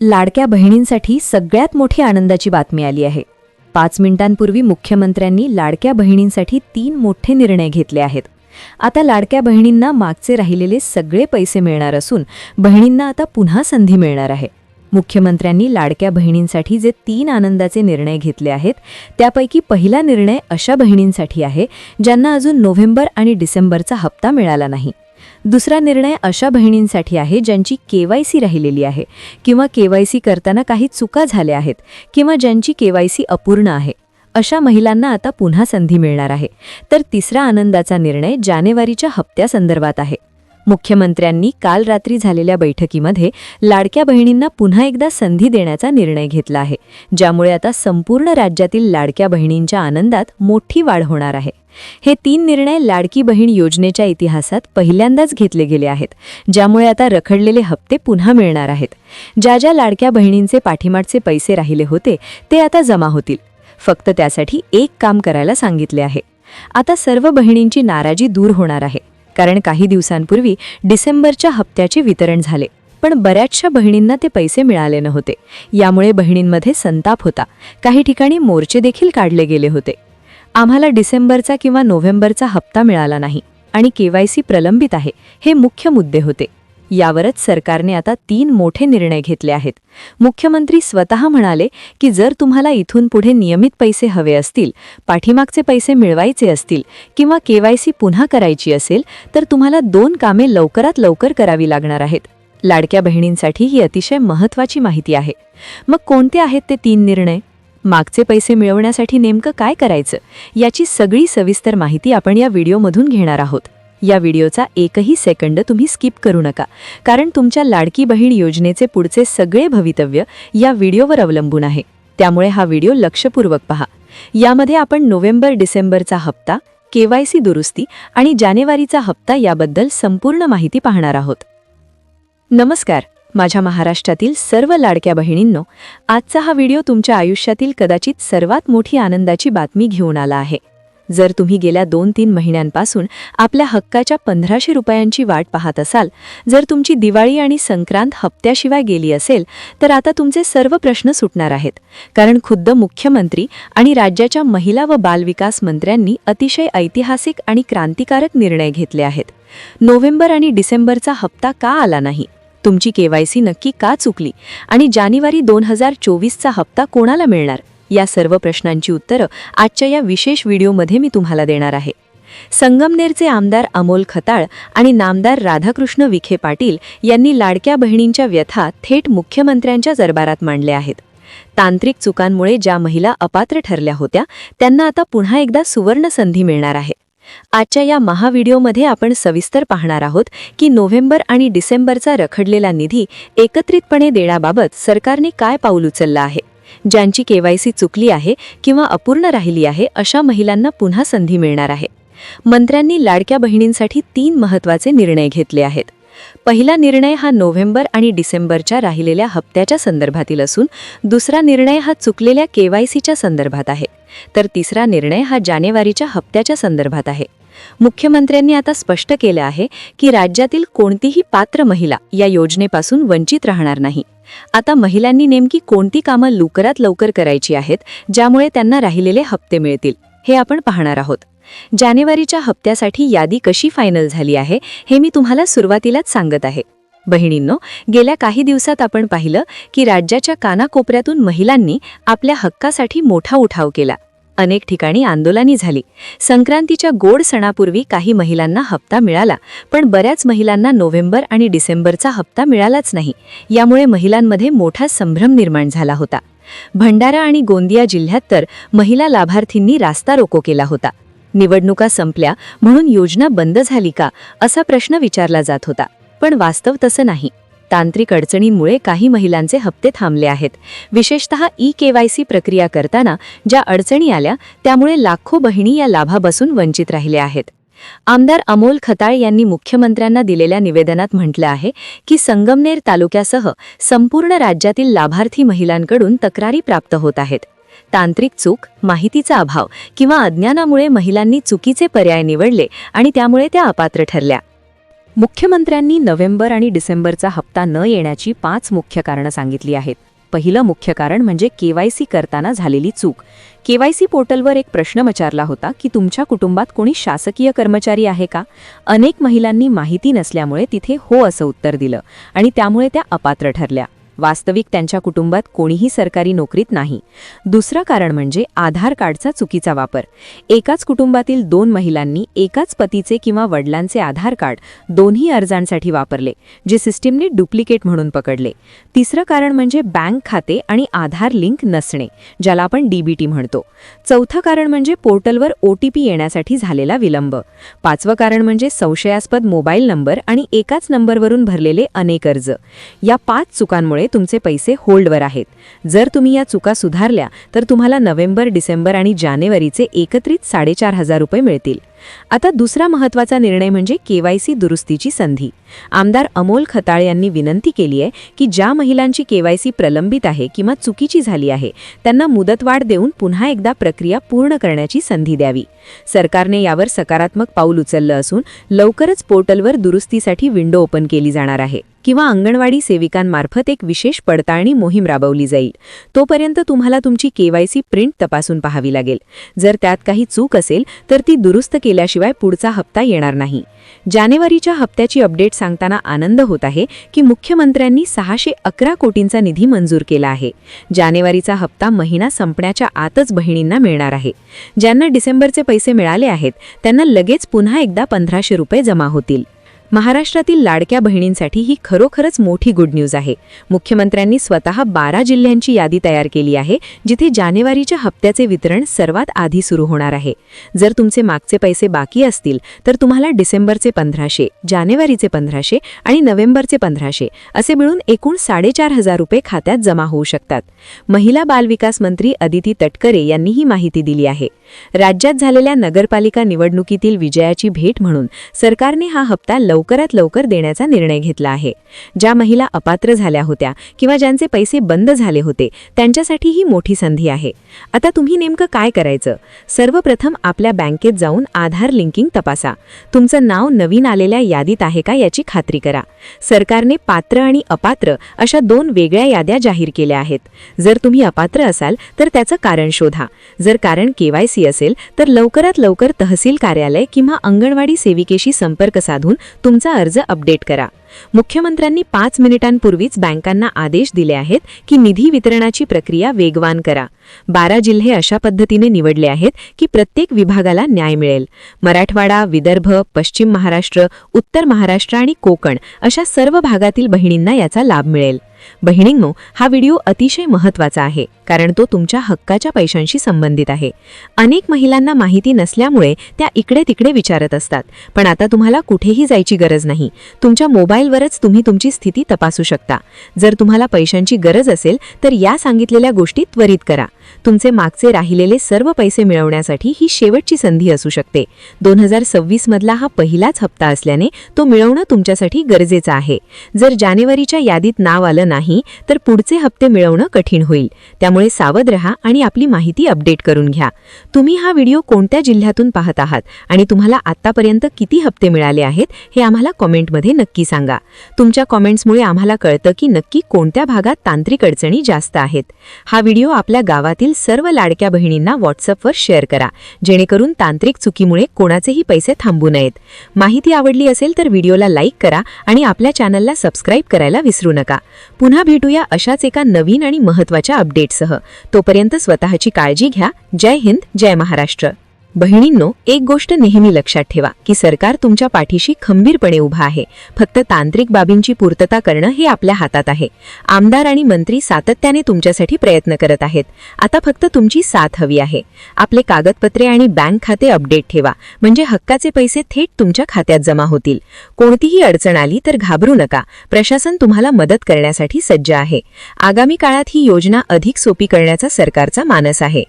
लाडक्या बहिणींसाठी सगळ्यात मोठी आनंदाची बातमी आली आहे. पाच मिनिटांपूर्वी मुख्यमंत्र्यांनी लाडक्या बहिणींसाठी तीन मोठे निर्णय घेतले आहेत. आता लाडक्या बहिणींना मागचे राहिलेले सगळे पैसे मिळणार असून बहिणींना आता पुन्हा संधी मिळणार आहे. मुख्यमंत्र्यांनी लाडक्या बहिणींसाठी जे तीन आनंदाचे निर्णय घेतले आहेत त्यापैकी पहिला निर्णय अशा बहिणींसाठी आहे ज्यांना अजून नोव्हेंबर आणि डिसेंबरचा हप्ता मिळाला नाही. दुसरा निर्णय अशा बहिणींसाठी आहे ज्यांची केवायसी राहिलेली आहे किंवा केवायसी करताना काही चुका झाल्या आहेत किंवा ज्यांची केवायसी अपूर्ण आहे. अशा महिलांना आता पुन्हा संधी मिळणार आहे. तर तिसरा आनंदाचा निर्णय जानेवारीच्या हप्त्यासंदर्भात आहे. मुख्यमंत्र्यांनी काल रात्री झालेल्या बैठकीमध्ये लाडक्या बहिणींना पुन्हा एकदा संधी देण्याचा निर्णय घेतला आहे ज्यामुळे आता संपूर्ण राज्यातील लाडक्या बहिणींच्या आनंदात मोठी वाढ होणार आहे. हे तीन निर्णय लाडकी बहीण योजनेच्या इतिहासात पहिल्यांदाच घेतले गेले आहेत ज्यामुळे आता रखडलेले हप्ते पुन्हा मिळणार आहेत. ज्या ज्या लाडक्या बहिणींचे पाठीमागचे पैसे राहिले होते ते आता जमा होतील. फक्त त्यासाठी एक काम करायला सांगितले आहे. आता सर्व बहिणींची नाराजी दूर होणार आहे कारण काही दिवसांपूर्वी डिसेंबरच्या हप्त्याचे वितरण झाले. पण बऱ्याचशा बहिणींना ते पैसे मिळाले नव्हते. यामुळे बहिणींमध्ये संताप होता. काही ठिकाणी मोर्चे देखील काढले गेले होते. आम्हाला डिसेंबरचा किंवा नोव्हेंबरचा हप्ता मिळाला नाही आणि केवायसी प्रलंबित आहे हे मुख्य मुद्दे होते. यावरच सरकारने आता तीन मोठे निर्णय घेतले आहेत. मुख्यमंत्री स्वतः म्हणाले की जर तुम्हाला इथून पुढे नियमित पैसे हवे असतील पाठीमागचे पैसे मिळवायचे असतील किंवा केवायसी पुन्हा करायची असेल तर तुम्हाला दोन कामे लवकरात लवकर करावी लागणार आहेत. लाडक्या बहिणींसाठी ही अतिशय महत्त्वाची माहिती आहे. मग कोणते आहेत ते तीन निर्णय? मागचे पैसे मिळवण्यासाठी नेमकं काय करायचं याची सगळी सविस्तर माहिती आपण या व्हिडिओमधून घेणार आहोत. या व्हिडिओचा एकही सेकंड तुम्ही स्किप करू नका कारण तुमच्या लाडकी बहीण योजनेचे पुढचे सगळे भवितव्य या व्हिडिओवर अवलंबून आहे. त्यामुळे हा व्हिडिओ लक्षपूर्वक पहा. यामध्ये आपण नोव्हेंबर डिसेंबरचा हप्ता केवायसी दुरुस्ती आणि जानेवारीचा हप्ता याबद्दल संपूर्ण माहिती पाहणार आहोत. नमस्कार माझ्या महाराष्ट्रातील सर्व लाडक्या बहिणींनो आजचा हा व्हिडिओ तुमच्या आयुष्यातील कदाचित सर्वात मोठी आनंदाची बातमी घेऊन आला आहे. जर तुम्ही गेल्या दोन तीन महिन्यांपासून आपल्या हक्काच्या पंधराशे रुपयांची वाट पाहत असाल जर तुमची दिवाळी आणि संक्रांत हप्त्याशिवाय गेली असेल तर आता तुमचे सर्व प्रश्न सुटणार आहेत. कारण खुद्द मुख्यमंत्री आणि राज्याच्या महिला व बालविकास मंत्र्यांनी अतिशय ऐतिहासिक आणि क्रांतिकारक निर्णय घेतले आहेत. नोव्हेंबर आणि डिसेंबरचा हप्ता का आला नाही? तुमची केवायसी नक्की का चुकली? आणि जानेवारी दोन हजार चोवीसचा हप्ता कोणाला मिळणार? या सर्व प्रश्नांची उत्तरं आजच्या या विशेष व्हिडिओमध्ये मी तुम्हाला देणार आहे. संगमनेरचे आमदार अमोल खताळ आणि नामदार राधाकृष्ण विखे पाटील यांनी लाडक्या बहिणींच्या व्यथा थेट मुख्यमंत्र्यांच्या दरबारात मांडल्या आहेत. तांत्रिक चुकांमुळे ज्या महिला अपात्र ठरल्या होत्या त्यांना आता पुन्हा एकदा सुवर्ण संधी मिळणार आहे. आजच्या या महाव्हिडिओमध्ये आपण सविस्तर पाहणार आहोत की नोव्हेंबर आणि डिसेंबरचा रखडलेला निधी एकत्रितपणे देण्याबाबत सरकारने काय पाऊल उचललं आहे? ज्यांची केवायसी चुकली आहे किंवा अपूर्ण राहिली आहे अशा महिलांना पुन्हा संधी मिळणार आहे. मंत्र्यांनी लाडक्या बहिणींसाठी तीन महत्त्वाचे निर्णय घेतले आहेत. पहिला निर्णय हा नोव्हेंबर आणि डिसेंबरच्या राहिलेल्या हप्त्याच्या संदर्भातील असून दुसरा निर्णय हा चुकलेल्या केवायसीच्या संदर्भात आहे. तर तिसरा निर्णय हा जानेवारीच्या हप्त्याच्या संदर्भात आहे. मुख्यमंत्र्यांनी आता स्पष्ट केलं आहे की राज्यातील कोणतीही पात्र महिला या योजनेपासून वंचित राहणार नाही. आता महिलांनी नेमकी कोणती कामं लवकरात लवकर करायची आहेत ज्यामुळे त्यांना राहिलेले हप्ते मिळतील हे आपण पाहणार आहोत. जानेवारीच्या हप्त्यासाठी यादी कशी फायनल झाली आहे हे मी तुम्हाला सुरुवातीलाच सांगत आहे. बहिणींनो गेल्या काही दिवसात आपण पाहिलं की राज्याच्या कानाकोपऱ्यातून महिलांनी आपल्या हक्कासाठी मोठा उठाव केला. अनेक ठिकाणी आंदोलनी झाली. संक्रांतीच्या गोड सणापूर्वी काही महिलांना हप्ता मिळाला पण बऱ्याच महिलांना नोव्हेंबर आणि डिसेंबरचा हप्ता मिळालाच नाही. यामुळे महिलांमध्ये मोठा संभ्रम निर्माण झाला होता. भंडारा आणि गोंदिया जिल्ह्यात तर महिला लाभार्थींनी रास्ता रोको केला होता. निवडणुका संपल्या म्हणून योजना बंद झाली का असा प्रश्न विचारला जात होता. पण वास्तव तसं नाही. तांत्रिक अडचणींमुळे काही महिलांचे हप्ते थांबले आहेत. विशेषतः ई केवायसी प्रक्रिया करताना ज्या अडचणी आल्या त्यामुळे लाखो बहिणी या लाभापासून वंचित राहिल्या आहेत. आमदार अमोल खताळ यांनी मुख्यमंत्र्यांना दिलेल्या निवेदनात म्हटलं आहे की संगमनेर तालुक्यासह संपूर्ण राज्यातील लाभार्थी महिलांकडून तक्रारी प्राप्त होत आहेत. तांत्रिक चूक माहितीचा अभाव किंवा अज्ञानामुळे महिलांनी चुकीचे पर्याय निवडले आणि त्यामुळे त्या अपात्र ठरल्या. मुख्यमंत्र्यांनी नोव्हेंबर आणि डिसेंबरचा हप्ता न येण्याची पाच मुख्य कारणं सांगितली आहेत. पहिलं मुख्य कारण म्हणजे केवायसी करताना झालेली चूक. केवायसी पोर्टलवर एक प्रश्न विचारला होता की तुमच्या कुटुंबात कोणी शासकीय कर्मचारी आहे का? अनेक महिलांनी माहिती नसल्यामुळे तिथे हो असं उत्तर दिलं आणि त्यामुळे त्या अपात्र ठरल्या. वास्तविक त्यांच्या कुटुंबात कोणीही सरकारी नोकरीत नाही. दुसरं कारण म्हणजे आधार कार्डचा चुकीचा वापर. एकाच कुटुंबातील दोन महिलांनी एकाच पतीचे किंवा वडिलांचे आधार कार्ड दोन्ही अर्जांसाठी वापरले जे सिस्टीमने डुप्लिकेट म्हणून पकडले. तिसरं कारण म्हणजे बँक खाते आणि आधार लिंक नसणे ज्याला आपण डीबीटी म्हणतो. चौथं कारण म्हणजे पोर्टलवर ओटीपी येण्यासाठी झालेला विलंब. पाचवं कारण म्हणजे संशयास्पद मोबाईल नंबर आणि एकाच नंबरवरून भरलेले अनेक अर्ज. या पाच चुकांमुळे तुमचे पैसे होल्डवर आहेत. जर तुम्ही या चुका सुधारल्या तर तुम्हाला नोव्हेंबर डिसेंबर आणि जानेवारीचे एकत्रित साडेचार हजार रुपये मिळतील. आता दुसरा महत्त्वाचा निर्णय म्हणजे केवायसी दुरुस्तीची संधी. आमदार अमोल खताळ यांनी विनंती केली आहे की ज्या महिलांची केवायसी प्रलंबित आहे किंवा चुकीची झाली आहे त्यांना मुदतवाढ देऊन पुन्हा एकदा प्रक्रिया पूर्ण करण्याची संधी द्यावी. सरकारने यावर सकारात्मक पाऊल उचललं असून लवकरच पोर्टलवर दुरुस्तीसाठी विंडो ओपन केली जाणार आहे. किंवा अंगणवाडी सेविकांमार्फत एक विशेष पडताळणी मोहीम राबवली जाईल. तोपर्यंत तुम्हाला तुमची केवायसी प्रिंट तपासून पाहावी लागेल. जर त्यात काही चूक असेल तर ती दुरुस्त केल्याशिवाय पुढचा हप्ता येणार नाही. जानेवारीच्या हप्त्याची अपडेट सांगताना आनंद होत आहे की मुख्यमंत्र्यांनी सहाशे अकरा कोटींचा निधी मंजूर केला आहे. जानेवारीचा हप्ता महिना संपण्याच्या आतच बहिणींना मिळणार आहे. ज्यांना डिसेंबरचे पैसे मिळाले आहेत त्यांना लगेच पुन्हा एकदा पंधराशे रुपये जमा होतील. महाराष्ट्रातील लाडक्या बहिणींसाठी ही खरोखरच मोठी गुड न्यूज आहे. मुख्यमंत्र्यांनी स्वतः बारा जिल्ह्यांची यादी तयार केली आहे जिथे जानेवारीच्या हप्त्याचे वितरण सर्वात आधी सुरू होणार आहे. जर तुमचे मागचे पैसे बाकी असतील तर तुम्हाला डिसेंबरचे पंधराशे जानेवारीचे पंधराशे आणि नोव्हेंबरचे पंधराशे असे मिळून एकूण साडेचार हजार रुपये खात्यात जमा होऊ शकतात. महिला बालविकास मंत्री अदिती तटकरे यांनी ही माहिती दिली आहे. राज्यात झालेल्या नगरपालिका निवडणुकीतील विजयाची भेट म्हणून सरकारने हा हप्ता लवकरात लवकर देण्याचा निर्णय घेतला आहे. ज्या महिला अपात्र झाल्या होत्या किंवा ज्यांचे पैसे बंद झाले होते त्यांच्यासाठी ही मोठी संधी आहे. आता तुम्ही नेमकं काय करायचं? सर्वप्रथम आपल्या बँकेत जाऊन आधार लिंकिंग तपासा. तुमचं नाव नवीन आलेल्या यादीत आहे का याची खात्री करा. सरकारने पात्र आणि अपात्र अशा दोन वेगळ्या याद्या जाहीर केल्या आहेत. जर तुम्ही अपात्र असाल तर त्याचं कारण शोधा. जर कारण केवायसी असेल तर लवकरात लवकर तहसील कार्यालय किंवा अंगणवाडी सेविकेशी संपर्क साधून तुमचा अर्ज अपडेट करा. मुख्यमंत्र्यांनी पाच मिनिटांपूर्वीच बँकांना आदेश दिले आहेत की निधी वितरणाची प्रक्रिया वेगवान करा. बारा जिल्हे अशा पद्धतीने निवडले आहेत की प्रत्येक विभागाला न्याय मिळेल. मराठवाडा विदर्भ पश्चिम महाराष्ट्र उत्तर महाराष्ट्र आणि कोकण अशा सर्व भागातील बहिणींना याचा लाभ मिळेल. बहिणींनो हा व्हिडिओ अतिशय महत्त्वाचा आहे कारण तो तुमच्या हक्काच्या पैशांशी संबंधित आहे. अनेक महिलांना माहिती नसल्यामुळे त्या इकडे तिकडे विचारत असतात. पण आता तुम्हाला कुठेही जायची गरज नाही. तुमच्या मोबाईल मोबाईलवरच तुम्ही तुमची स्थिती तपासू शकता. जर तुम्हाला पैशांची गरज असेल तर या सांगितलेल्या गोष्टी त्वरित करा. तुमचे मागचे राहिलेले सर्व पैसे मिळवण्यासाठी ही शेवटची संधी असू शकते. दोन हजार सव्वीस मधला हा पहिलाच हप्ता असल्याने तो मिळवणं तुमच्यासाठी गरजेचं आहे. जर जानेवारीच्या यादीत नाव आलं नाही तर पुढचे हप्ते मिळवणं कठीण होईल. त्यामुळे सावध रहा आणि आपली माहिती अपडेट करून घ्या. तुम्ही हा व्हिडिओ कोणत्या जिल्ह्यातून पाहत आहात आणि तुम्हाला आतापर्यंत किती हप्ते मिळाले आहेत हे आम्हाला कॉमेंटमध्ये नक्की सांगा. तुमच्या कॉमेंट्समुळे आम्हाला कळतं की नक्की कोणत्या भागात तांत्रिक अडचणी जास्त आहेत. हा व्हिडिओ आपल्या गावात घरातील सर्व लाडक्या बहिणींना व्हॉट्सअपवर शेअर करा. जेणेकरून तांत्रिक चुकीमुळे कोणाचेही पैसे थांबू नयेत. माहिती आवडली असेल तर व्हिडिओला लाईक करा आणि आपल्या चॅनलला सबस्क्राईब करायला विसरू नका. पुन्हा भेटूया अशाच एका नवीन आणि महत्त्वाच्या अपडेटसह. तोपर्यंत स्वतःची काळजी घ्या. जय हिंद जय महाराष्ट्र. बहिणींनो एक गोष्ट नेहमी लक्षात ठेवा की सरकार तुमच्या पाठीशी खंबीरपणे उभा आहे. फक्त तांत्रिक बाबींची पूर्तता करणं हे आपल्या हातात आहे. आमदार आणि मंत्री सातत्याने तुमच्यासाठी प्रयत्न करत आहेत. आता फक्त तुमची साथ हवी आहे. आपले कागदपत्रे आणि बँक खाते अपडेट ठेवा. म्हणजे हक्काचे पैसे थेट तुमच्या खात्यात जमा होतील. कोणतीही अडचण आली तर घाबरू नका. प्रशासन तुम्हाला मदत करण्यासाठी सज्ज आहे. आगामी काळात ही योजना अधिक सोपी करण्याचा सरकारचा मानस आहे.